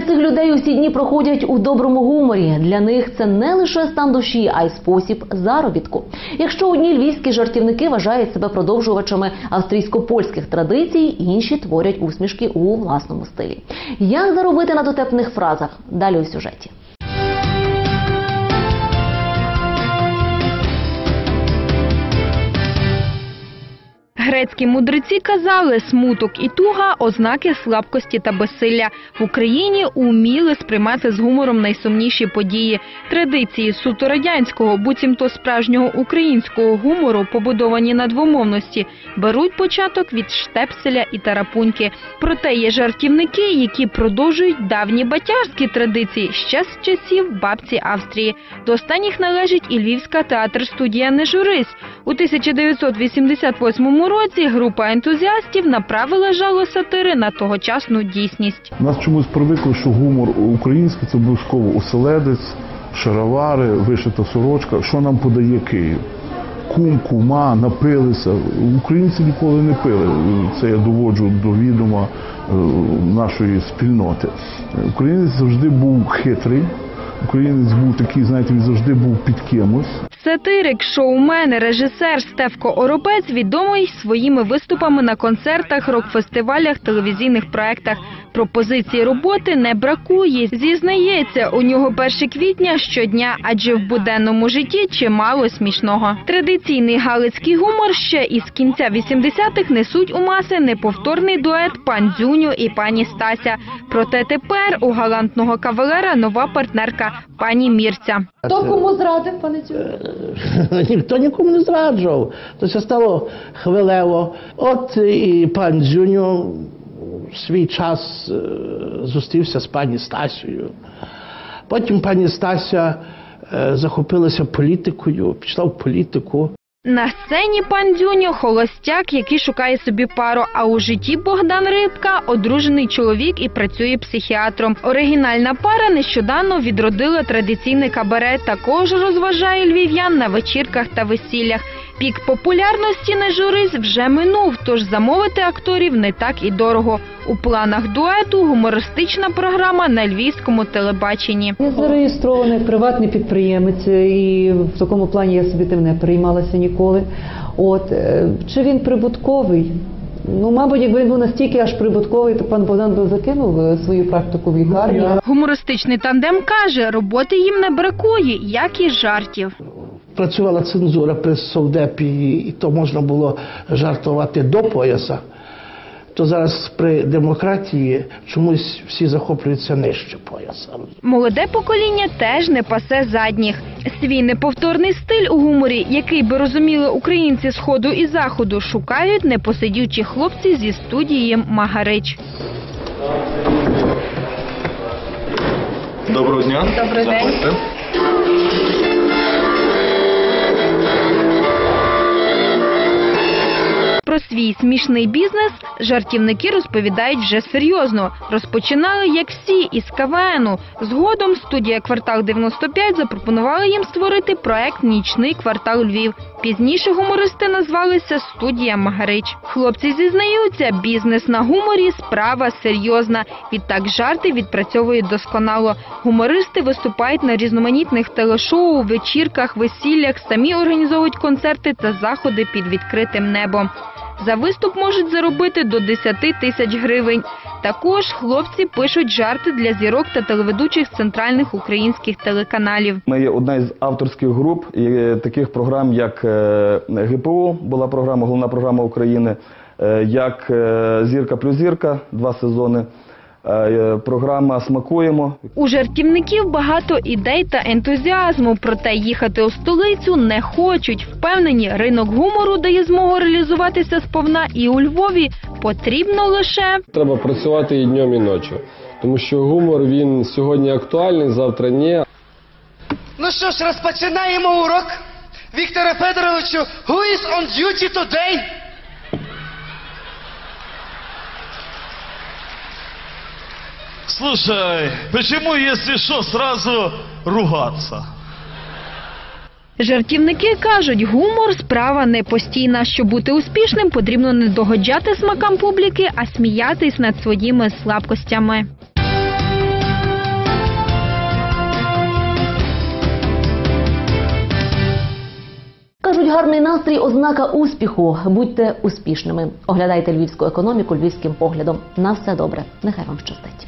для цих людей усі дні проходять у доброму гуморі. Для них це не лише стан душі, а й спосіб заробітку. Якщо одні львівські жартівники вважають себе продовжувачами австрійсько-польських традицій, інші творять усмішки у власному стилі. Як заробити на дотепних фразах? Далі у сюжеті. Грецькі мудреці казали, смуток і туга ознаки слабкості та безсилля. В Україні уміли сприймати з гумором найсумніші події. Традиції суто радянського, буцімто справжнього українського гумору, побудовані на двомовності, беруть початок від штепселя і тарапуньки. Проте є жартівники, які продовжують давні батярські традиції ще з часів бабці Австрії. До останніх належить і львівська театр-студія «Нежурись». У 1988 році група ентузіастів направила жало сатири на тогочасну дійсність. Нас чомусь привикли, що гумор український це обов'язково оселедець, шаровари, вишита сорочка. Що нам подає Київ? Кум, кума, напилися. Українці ніколи не пили. Це я доводжу до відома е, нашої спільноти. Українець завжди був хитрий. Українець був такий, знаєте, він завжди був під кимось. Сатирик, шоумен, режисер Стевко Оропець відомий своїми виступами на концертах, рок-фестивалях, телевізійних проектах. Пропозиції роботи не бракує. Зізнається, у нього 1 квітня щодня, адже в буденному житті чимало смішного. Традиційний галицький гумор ще із кінця 80-х несуть у маси неповторний дует пан Дзюню і пані Стася. Проте тепер у галантного кавалера нова партнерка пані Мірця. Хто кому зрадив, пане Цю? Ніхто нікому не зраджував. То це стало хвилево. От і пан Дзюньо свій час е, зустрівся з пані Стасією. Потім пані Стася е, захопилася політикою, пішла в політику. На сцені пан Дзюньо – холостяк, який шукає собі пару, а у житті Богдан Рибка – одружений чоловік і працює психіатром. Оригінальна пара нещодавно відродила традиційний кабарет, також розважає львів'ян на вечірках та весіллях. Пік популярності не журись вже минув, тож замовити акторів не так і дорого. У планах дуету гумористична програма на львівському телебаченні. Він зареєстрований приватний підприємець, і в такому плані я собі тим не переймалася ніколи. От е, чи він прибутковий? Ну, мабуть, якби він був настільки аж прибутковий, то пан Богдан би закинув е, свою практику в лікарні. Гумористичний тандем каже, роботи їм не бракує, як і жартів. Працювала цензура при совдепі, і то можна було жартувати до пояса. То зараз при демократії чомусь всі захоплюються нижче пояса. Молоде покоління теж не пасе задніх. Свій неповторний стиль у гуморі, який би розуміли українці сходу і заходу, шукають непосидючі хлопці зі студії Магарич. Доброго дня. Добрий день. Заходьте. Свій смішний бізнес жартівники розповідають вже серйозно. Розпочинали як всі із КВНу. Згодом студія Квартал 95 запропонувала їм створити проект Нічний квартал Львів. Пізніше гумористи назвалися студія Магарич. Хлопці зізнаються, бізнес на гуморі справа серйозна. Відтак жарти відпрацьовують досконало. Гумористи виступають на різноманітних телешоу, вечірках, весіллях, самі організовують концерти та заходи під відкритим небом. За виступ можуть заробити до 10 тисяч гривень. Також хлопці пишуть жарти для зірок та телеведучих центральних українських телеканалів. Ми є одна із авторських груп і таких програм, як ГПУ, ГПО, була програма, головна програма України, е, як е, Зірка плюс зірка, два сезони. Е, Програма Смакуємо. У жартівників багато ідей та ентузіазму, проте їхати у столицю не хочуть. Впевнені, ринок гумору дає змогу реалізуватися сповна і у Львові потрібно лише Треба працювати і днем, і ночі. Тому що гумор він сьогодні актуальний, завтра ні. Ну що ж, розпочинаємо урок. Вікторе Федоровичу, who is on duty today? Слушай, почему, если что, сразу ругаться? Жартівники кажуть, гумор справа не постійна. Щоб бути успішним, потрібно не догоджати смакам публіки, а сміятись над своїми слабкостями. Кажуть, гарний настрій ознака успіху. Будьте успішними. Оглядайте львівську економіку львівським поглядом. На все добре. Нехай вам щастить.